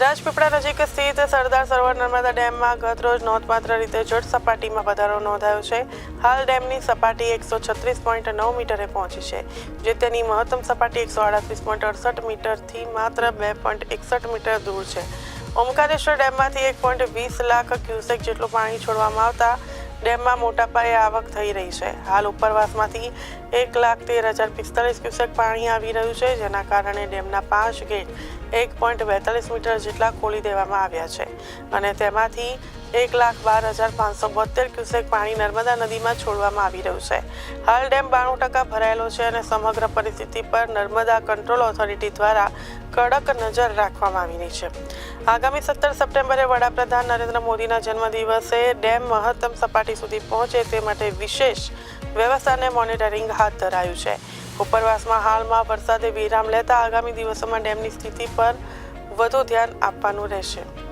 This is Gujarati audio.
રાજપીપળા નજીક સ્થિત સરદાર સરોવર નર્મદા ડેમમાં ગત રોજ નોંધપાત્ર રીતે જળ સપાટીમાં વધારો નોંધાયો છે. હાલ ડેમની સપાટી એકસો છત્રીસ પોઈન્ટ નવ મીટરે પહોંચી છે, જે તેની મહત્તમ સપાટી એકસો આડત્રીસ પોઈન્ટ અડસઠ મીટરથી માત્ર બે પોઈન્ટ એકસઠ મીટર દૂર છે. ઓમકારેશ્વર ડેમમાંથી એક પોઈન્ટ વીસ લાખ ક્યુસેક જેટલું પાણી છોડવામાં આવતા ડેમમાં મોટા પાયે આવક થઈ રહી છે. હાલ ઉપરવાસમાંથી એક લાખ તેર હજાર પિસ્તાલીસ ક્યુસેક પાણી આવી રહ્યું છે, જેના કારણે ડેમના પાંચ ગેટ એક પોઈન્ટ બેતાલીસ મીટર જેટલા ખોલી દેવામાં આવ્યા છે. અને તેમાંથી એક લાખ બાર હજાર પાંચસો બોતેર ક્યુસેક પાણી નર્મદા નદીમાં છોડવામાં આવી રહ્યું છે. હાલ ડેમ બાણું ટકા ભરાયેલો છે અને સમગ્ર પરિસ્થિતિ પર નર્મદા કંટ્રોલ ઓથોરિટી દ્વારા કડક નજર રાખવામાં આવી રહી છે. આગામી સત્તર સપ્ટેમ્બરે વડાપ્રધાન નરેન્દ્ર મોદીના જન્મદિવસે ડેમ મહત્તમ સપાટી સુધી પહોંચે તે માટે વિશેષ વ્યવસ્થાને મોનિટરિંગ હાથ ધરાયું છે. ઉપરવાસમાં હાલમાં વરસાદે વિરામ લેતા આગામી દિવસોમાં ડેમની સ્થિતિ પર વધુ ધ્યાન આપવાનું રહેશે.